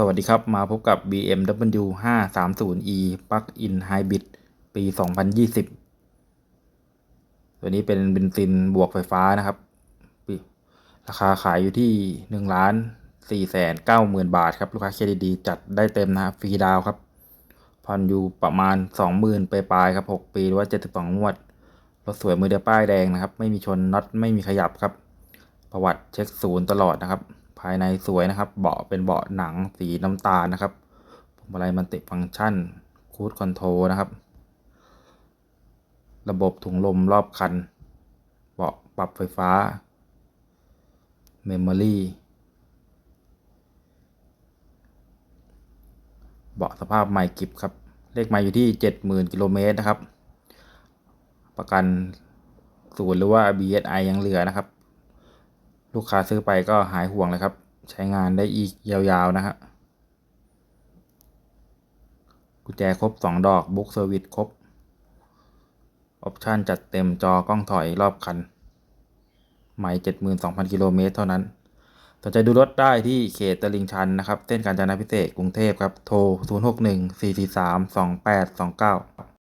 สวัสดีครับ มาพบกับ BMW 530e Plug-in Hybrid ปี 2020 ตัวนี้เป็นเบนซินบวกไฟฟ้านะครับ ราคาขายอยู่ที่ 1 ล้าน 4 แสน 9 หมื่นบาทครับ ลูกค้าเครดิตดีจัดได้เต็มนะครับฟรีดาวครับ ผ่อนอยู่ประมาณ 20,000ปลายครับ 6 ปีหรือว่า 72 งวด รถสวยมือเดียวป้ายแดงนะครับ ไม่มีชนน็อตไม่มีขยับครับ ประวัติเช็คศูนย์ตลอดนะครับ ภายในสวยนะครับ เบาะเป็นเบาะหนังสีน้ำตาลนะครับพวงมาลัยมันติฟังก์ชันคูดคอนโทรนะครับ ระบบถุงลมรอบคัน เบาะปรับไฟฟ้าเมมโมรี่เบาะสภาพใหม่กิบครับ เลขไมาอยู่ที่ 70,000กิโลเมตรนะครับ ประกันศูนย์หรือว่า BSI ยังเหลือนะครับ ลูกค้าซื้อไปก็หายห่วงเลยครับ ใช้งานได้อีกยาวๆนะฮะกุญแจครบ 2 ดอกบุ๊กเซอร์วิสครบ ออปชันจัดเต็มจอกล้องถอยรอบคันใหม่72,000 กิโลเมตรเท่านั้นสนใจดูรถได้ที่เขตตลิ่งชันนะครับ เส้นกาญจนาพิเศษกกรุงเทพครับ โทร 061 443 2829